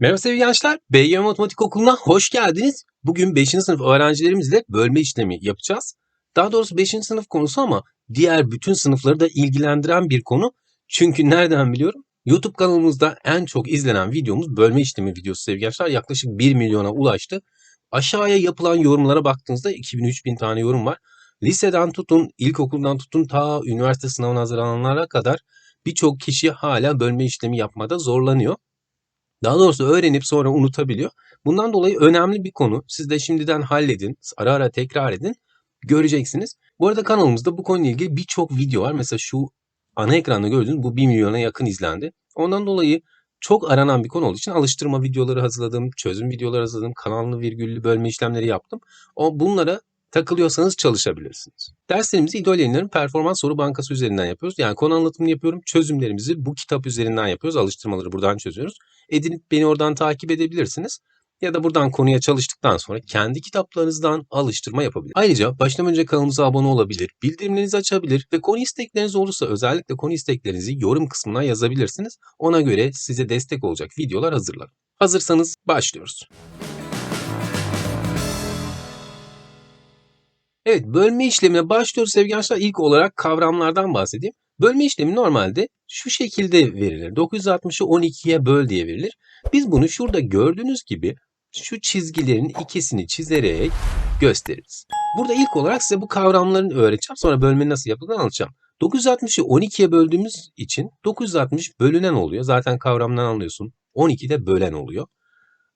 Merhaba sevgili gençler. BYM Matematik Okulu'na hoş geldiniz. Bugün 5. sınıf öğrencilerimizle bölme işlemi yapacağız. Daha doğrusu 5. sınıf konusu ama diğer bütün sınıfları da ilgilendiren bir konu. Çünkü nereden biliyorum? YouTube kanalımızda en çok izlenen videomuz bölme işlemi videosu sevgili gençler. Yaklaşık 1 milyona ulaştı. Aşağıya yapılan yorumlara baktığınızda 2000-3000 tane yorum var. Liseden tutun, ilkokuldan tutun ta üniversite sınavına hazırlananlara kadar birçok kişi hala bölme işlemi yapmada zorlanıyor. Daha doğrusu öğrenip sonra unutabiliyor. Bundan dolayı önemli bir konu. Siz de şimdiden halledin. Ara ara tekrar edin. Göreceksiniz. Bu arada kanalımızda bu konuyla ilgili birçok video var. Mesela şu ana ekranda gördüğünüz bu 1 milyona yakın izlendi. Ondan dolayı çok aranan bir konu olduğu için alıştırma videoları hazırladım, çözüm videoları hazırladım, kanallı virgüllü bölme işlemleri yaptım. O bunlara takılıyorsanız çalışabilirsiniz. Derslerimizi İdol Yayınları'nın performans soru bankası üzerinden yapıyoruz. Yani konu anlatımını yapıyorum. Çözümlerimizi bu kitap üzerinden yapıyoruz. Alıştırmaları buradan çözüyoruz. Edinip beni oradan takip edebilirsiniz. Ya da buradan konuya çalıştıktan sonra kendi kitaplarınızdan alıştırma yapabilir. Ayrıca baştan önce kanalımıza abone olabilir, bildirimlerinizi açabilir ve konu istekleriniz olursa özellikle konu isteklerinizi yorum kısmına yazabilirsiniz. Ona göre size destek olacak videolar hazırlarım. Hazırsanız başlıyoruz. Evet, bölme işlemine başlıyoruz sevgili gençler. İlk olarak kavramlardan bahsedeyim. Bölme işlemi normalde şu şekilde verilir. 960'ı 12'ye böl diye verilir. Biz bunu şurada gördüğünüz gibi şu çizgilerin ikisini çizerek gösteririz. Burada ilk olarak size bu kavramlarını öğreteceğim. Sonra bölmenin nasıl yapıldığını anlatacağım. 960'ı 12'ye böldüğümüz için 960 bölünen oluyor. Zaten kavramdan anlıyorsun. 12 de bölen oluyor.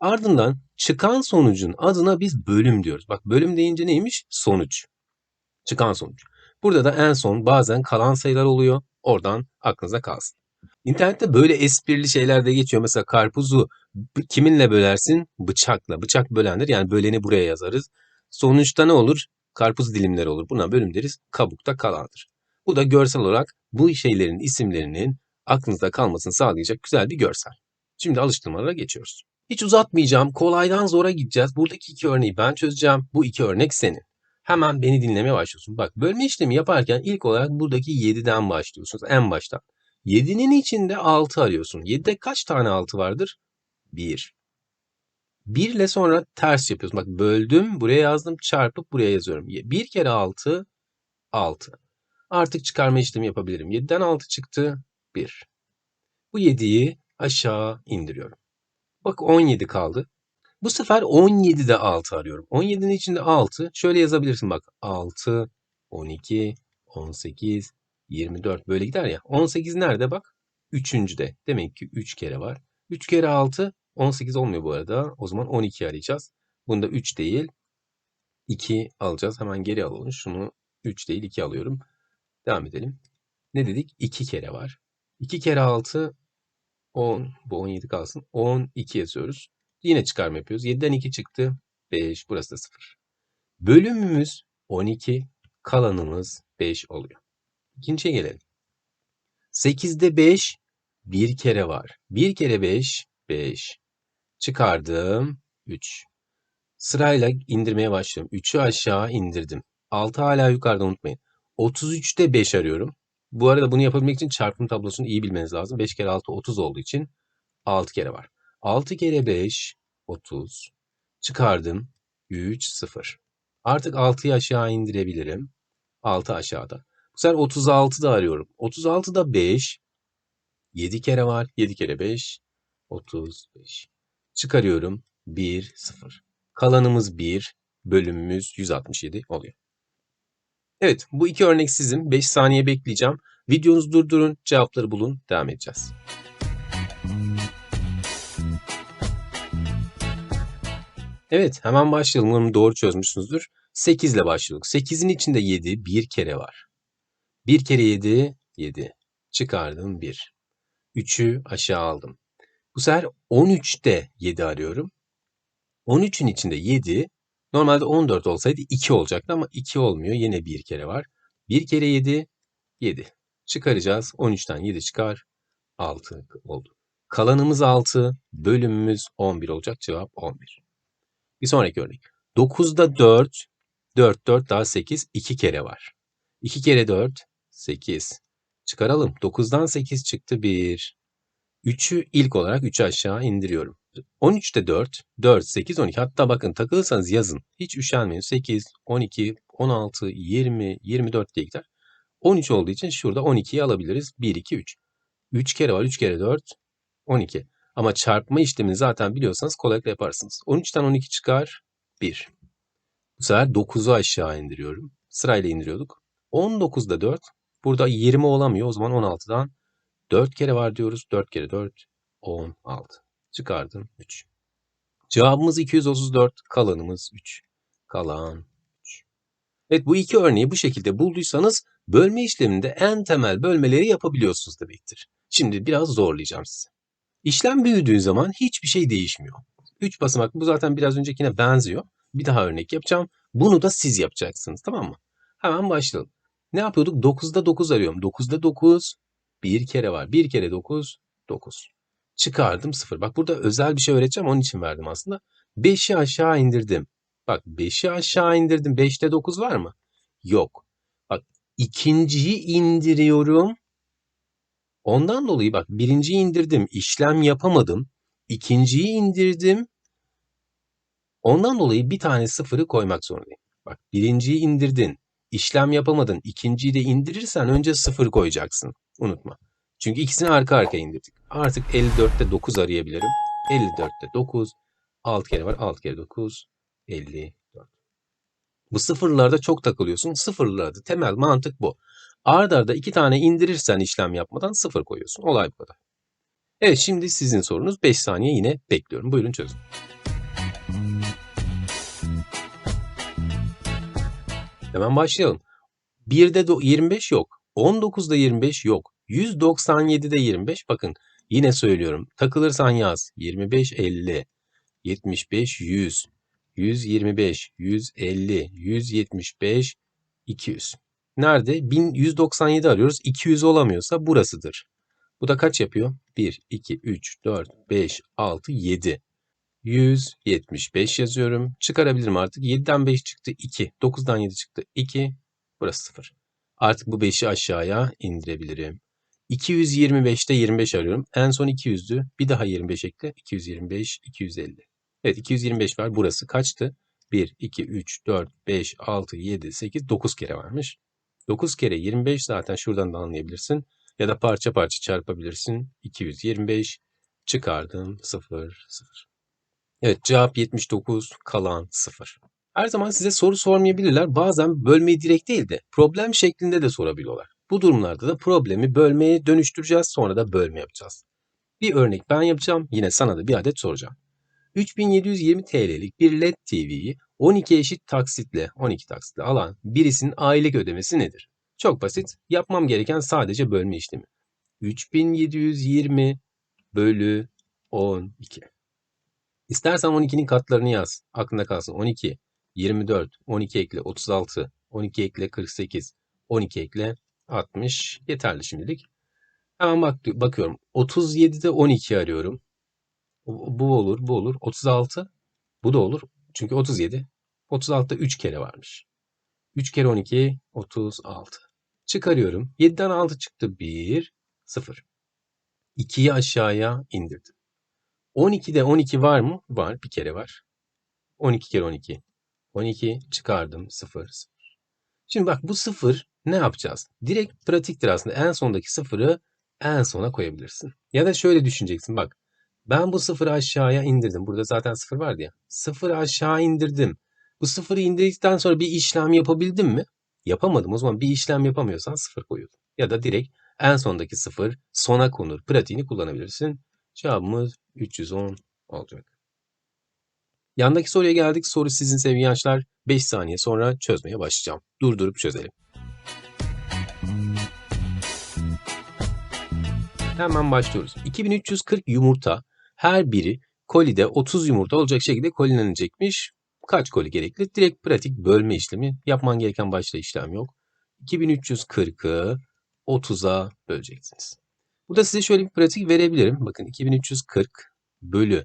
Ardından çıkan sonucun adına biz bölüm diyoruz. Bak bölüm deyince neymiş? Sonuç. Çıkan sonuç. Burada da en son bazen kalan sayılar oluyor. Oradan aklınıza kalsın. İnternette böyle esprili şeyler de geçiyor. Mesela karpuzu kiminle bölersin? Bıçakla. Bıçak bölendir. Yani böleni buraya yazarız. Sonuçta ne olur? Karpuz dilimleri olur. Buna bölüm deriz. Kabukta kalandır. Bu da görsel olarak bu şeylerin isimlerinin aklınızda kalmasını sağlayacak güzel bir görsel. Şimdi alıştırmalara geçiyoruz. Hiç uzatmayacağım. Kolaydan zora gideceğiz. Buradaki iki örneği ben çözeceğim. Bu iki örnek senin. Hemen beni dinlemeye başlıyorsun. Bak bölme işlemi yaparken ilk olarak buradaki 7'den başlıyorsunuz. En baştan. 7'nin içinde 6 arıyorsun. 7'de kaç tane 6 vardır? 1. 1 ile sonra ters yapıyorsun. Bak böldüm, buraya yazdım, çarpıp buraya yazıyorum. 1 kere 6, 6. Artık çıkarma işlemi yapabilirim. 7'den 6 çıktı, 1. Bu 7'yi aşağı indiriyorum. Bak 17 kaldı. Bu sefer 17'de 6 arıyorum. 17'nin içinde 6. Şöyle yazabilirsin bak. 6, 12, 18, 24 böyle gider ya. 18 nerede bak? Üçüncüde. Demek ki 3 kere var. 3 kere 6 18 olmuyor bu arada. O zaman 12 arayacağız. Bunda 3 değil. 2 alacağız. Hemen geri alalım. Şunu 3 değil 2 alıyorum. Devam edelim. Ne dedik? 2 kere var. 2 kere 6 10. Bu 17 kalsın. 12 yazıyoruz. Yine çıkarma yapıyoruz. 7'den 2 çıktı. 5. Burası da 0. Bölümümüz 12. Kalanımız 5 oluyor. İkinciye gelelim. 8'de 5 bir kere var. 1 kere 5 5. Çıkardım 3. Sırayla indirmeye başlıyorum. 3'ü aşağı indirdim. 6 hala yukarıda unutmayın. 33'te 5 arıyorum. Bu arada bunu yapabilmek için çarpım tablosunu iyi bilmeniz lazım. 5 kere 6 30 olduğu için 6 kere var. 6 kere 5 30. Çıkardım 3 0. Artık 6'yı aşağı indirebilirim. 6 aşağıda. Bu sefer 36 da arıyorum. 36 da 5. 7 kere var. 7 kere 5 35. Çıkarıyorum 1 0. Kalanımız 1. Bölümümüz 167 oluyor. Evet bu iki örnek sizin. 5 saniye bekleyeceğim. Videonuzu durdurun, cevapları bulun, devam edeceğiz. Evet hemen başlayalım. Umarım doğru çözmüşsünüzdür. 8 ile başlıyorduk. 8'in içinde 7 bir kere var. 1 kere 7 7. Çıkardım 1. 3'ü aşağı aldım. Bu sefer 13'te 7 arıyorum. 13'ün içinde 7 normalde 14 olsaydı 2 olacaktı ama 2 olmuyor. Yine bir kere var. 1 kere 7 7. Çıkaracağız. 13'ten 7 çıkar. 6 oldu. Kalanımız 6. Bölümümüz 11 olacak. Cevap 11. Bir sonraki örnek. 9'da 4. 4 4 daha 8. 2 kere var. 2 kere 4 8. Çıkaralım. 9'dan 8 çıktı 1. 3'ü ilk olarak 3'ü aşağı indiriyorum. 13'te 4, 4, 8, 12. Hatta bakın takılırsanız yazın. Hiç üşenmeyin. 8, 12, 16, 20, 24 diye gider. 13 olduğu için şurada 12'yi alabiliriz. 1, 2, 3. 3 kere var. 3 kere 4, 12. Ama çarpma işlemini zaten biliyorsanız kolaylıkla yaparsınız. 13'ten 12 çıkar. 1. Bu sefer 9'u aşağı indiriyorum. Sırayla indiriyorduk. 19'da 4. Burada 20 olamıyor. O zaman 16'dan 4 kere var diyoruz. 4 kere 4, 16. Çıkardım 3. Cevabımız 234. Kalanımız 3. Kalan 3. Evet bu iki örneği bu şekilde bulduysanız bölme işleminde en temel bölmeleri yapabiliyorsunuz demektir. Şimdi biraz zorlayacağım sizi. İşlem büyüdüğü zaman hiçbir şey değişmiyor. 3 basamak bu zaten biraz öncekine benziyor. Bir daha örnek yapacağım. Bunu da siz yapacaksınız tamam mı? Hemen başlayalım. Ne yapıyorduk? 9'da 9 arıyorum. 9'da 9 bir kere var. Bir kere 9 9. Çıkardım 0. Bak burada özel bir şey öğreteceğim onun için verdim aslında. 5'i aşağı indirdim. Bak 5'i aşağı indirdim. 5'te 9 var mı? Yok. Bak ikinciyi indiriyorum. Ondan dolayı bak birinciyi indirdim. işlem yapamadım. İkinciyi indirdim. Ondan dolayı bir tane sıfırı koymak zorundayım. Bak birinciyi indirdin. işlem yapamadın. ikinciyi de indirirsen önce sıfır koyacaksın. Unutma. Çünkü ikisini arka arkaya indirdik. Artık 54'te 9 arayabilirim. 54'te 9. 6 kere var. 6 kere 9. 54. Bu sıfırlarda çok takılıyorsun. Sıfırlarda temel mantık bu. Arda arda iki tane indirirsen işlem yapmadan sıfır koyuyorsun. Olay bu kadar. Evet şimdi sizin sorunuz 5 saniye yine bekliyorum. Buyurun çözün. Hemen başlayalım. 1'de 25 yok. 19'da 25 yok. 197'de 25 bakın yine söylüyorum. Takılırsan yaz. 25 50 75 100 125 150 175 200. Nerede? 1197 arıyoruz. 200 olamıyorsa burasıdır. Bu da kaç yapıyor? 1 2 3 4 5 6 7. 175 yazıyorum. Çıkarabilirim artık. 7'den 5 çıktı 2. 9'dan 7 çıktı 2. Burası 0. Artık bu 5'i aşağıya indirebilirim. 225'te 25 arıyorum. En son 200'dü. Bir daha 25 ekle. 225, 250. Evet 225 var. Burası kaçtı? 1, 2, 3, 4, 5, 6, 7, 8, 9 kere varmış. 9 kere 25 zaten şuradan da anlayabilirsin. Ya da parça parça çarpabilirsin. 225 çıkardım 0, 0. Evet cevap 79 kalan 0. Her zaman size soru sormayabilirler. Bazen bölmeyi direkt değil de problem şeklinde de sorabiliyorlar. Bu durumlarda da problemi bölmeye dönüştüreceğiz. Sonra da bölme yapacağız. Bir örnek ben yapacağım. Yine sana da bir adet soracağım. 3720 TL'lik bir LED TV'yi 12 eşit taksitle 12 taksitle alan birisinin aylık ödemesi nedir? Çok basit. Yapmam gereken sadece bölme işlemi. 3720 bölü 12. İstersen 12'nin katlarını yaz. Aklında kalsın. 12, 24, 12 ekle 36, 12 ekle 48, 12 ekle 60 yeterli şimdilik. Hemen bak, bakıyorum. 37'de 12 arıyorum. Bu olur, bu olur. 36, bu da olur. Çünkü 37. 36'da 3 kere varmış. 3 kere 12, 36. Çıkarıyorum. 7'den 6 çıktı. 1, 0. 2'yi aşağıya indirdim. 12'de 12 var mı? Var. Bir kere var. 12 kere 12. 12 çıkardım. 0, 0. Şimdi bak bu 0 ne yapacağız? Direkt pratiktir aslında. En sondaki sıfırı en sona koyabilirsin. Ya da şöyle düşüneceksin. Bak ben bu sıfırı aşağıya indirdim. Burada zaten sıfır vardı ya. Sıfırı aşağı indirdim. Bu sıfırı indirdikten sonra bir işlem yapabildim mi? Yapamadım. O zaman bir işlem yapamıyorsan sıfır koyuyordum. Ya da direkt en sondaki sıfır sona konur. Pratiğini kullanabilirsin. Cevabımız 310 olacak. Yandaki soruya geldik. Soru sizin sevgili gençler. 5 saniye sonra çözmeye başlayacağım. Durdurup çözelim. Hemen başlıyoruz. 2340 yumurta her biri kolide 30 yumurta olacak şekilde kolilenecekmiş. Kaç koli gerekli? Direkt pratik bölme işlemi. Yapman gereken başta işlem yok. 2340'ı 30'a böleceksiniz. Burada size şöyle bir pratik verebilirim. Bakın 2340 bölü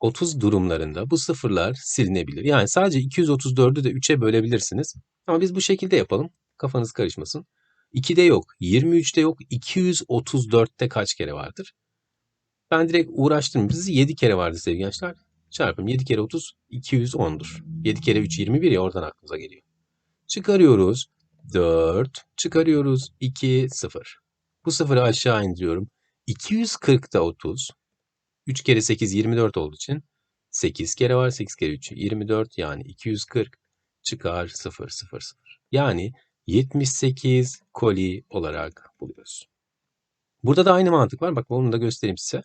30 durumlarında bu sıfırlar silinebilir. Yani sadece 234'ü de 3'e bölebilirsiniz. Ama biz bu şekilde yapalım. Kafanız karışmasın. 2'de yok, 23'te yok, 234'te kaç kere vardır? Ben direkt uğraştım. Bizi 7 kere vardı sevgili gençler. Çarpım 7 kere 30 210'dur. 7 kere 3 21 ya oradan aklımıza geliyor. Çıkarıyoruz. 4. Çıkarıyoruz. 2 0. Bu sıfırı aşağı indiriyorum. 240'da 30. 3 kere 8 24 olduğu için 8 kere var. 8 kere 3 24 yani 240 çıkar 0 0 0. Yani 78 koli olarak buluyoruz. Burada da aynı mantık var. Bak onu da göstereyim size.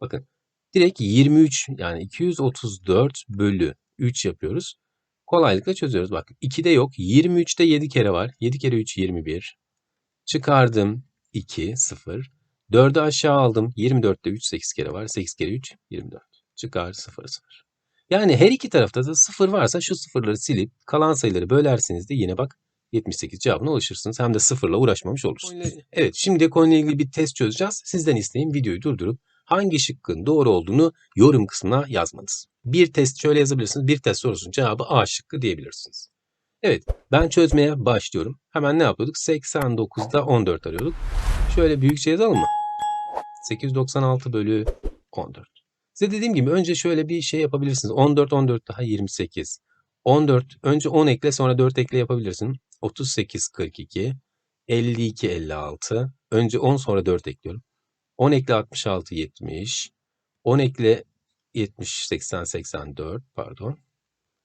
Bakın direkt 23 yani 234 bölü 3 yapıyoruz. Kolaylıkla çözüyoruz. Bak 2'de yok. 23'te 7 kere var. 7 kere 3 21. Çıkardım 2 0. 4'ü aşağı aldım. 24'te 3 8 kere var. 8 kere 3 24. Çıkar 0 0. Yani her iki tarafta da 0 varsa şu sıfırları silip kalan sayıları bölerseniz de yine bak 78 cevabına ulaşırsınız. Hem de sıfırla uğraşmamış olursunuz. Evet şimdi konuyla ilgili bir test çözeceğiz. Sizden isteğim videoyu durdurup hangi şıkkın doğru olduğunu yorum kısmına yazmanız. Bir test şöyle yazabilirsiniz. Bir test sorusunun cevabı A şıkkı diyebilirsiniz. Evet ben çözmeye başlıyorum. Hemen ne yapıyorduk? 89'da 14 arıyorduk. Şöyle büyükçe yazalım mı? 896 bölü 14. Size dediğim gibi önce şöyle bir şey yapabilirsiniz. 14 14 daha 28. 14 önce 10 ekle sonra 4 ekle yapabilirsin. 38 42 52 56. Önce 10 sonra 4 ekliyorum. 10 ekle 66 70. 10 ekle 70 80 84 pardon.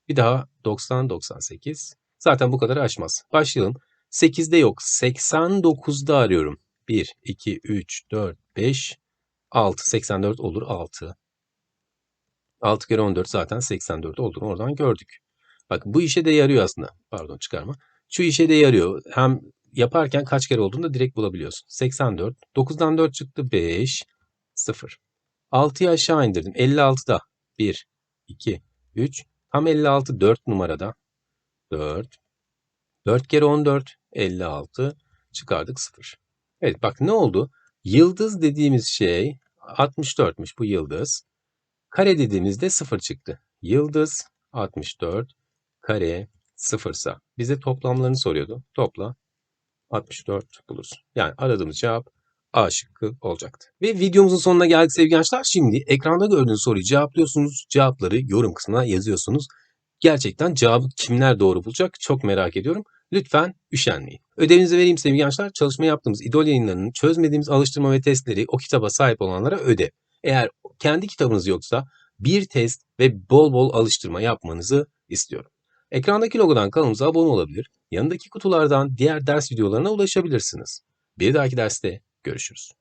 Bir daha 90 98. Zaten bu kadar aşmaz. Başlayalım. 8'de yok. 89'da arıyorum. 1 2 3 4 5 6 84 olur 6. 6 kere 14 zaten 84 olduğunu oradan gördük. Bak bu işe de yarıyor aslında. Pardon çıkarma. Şu işe de yarıyor. Hem yaparken kaç kere olduğunu da direkt bulabiliyorsun. 84. 9'dan 4 çıktı 5. 0. 6'yı aşağı indirdim. 56'da 1, 2, 3. Tam 56 4 numarada. 4. 4 kere 14 56. Çıkardık 0. Evet bak ne oldu? Yıldız dediğimiz şey 64'müş bu yıldız. Kare dediğimizde 0 çıktı. Yıldız 64 kare 0 ise bize toplamlarını soruyordu. Topla 64 bulursun. Yani aradığımız cevap A şıkkı olacaktı. Ve videomuzun sonuna geldik sevgili gençler. Şimdi ekranda gördüğünüz soruyu cevaplıyorsunuz. Cevapları yorum kısmına yazıyorsunuz. Gerçekten cevabı kimler doğru bulacak çok merak ediyorum. Lütfen üşenmeyin. Ödevinizi vereyim sevgili gençler. Çalışma yaptığımız idol yayınlarının çözmediğimiz alıştırma ve testleri o kitaba sahip olanlara ödev. Eğer kendi kitabınız yoksa bir test ve bol bol alıştırma yapmanızı istiyorum. Ekrandaki logodan kanalımıza abone olabilir, yanındaki kutulardan diğer ders videolarına ulaşabilirsiniz. Bir dahaki derste görüşürüz.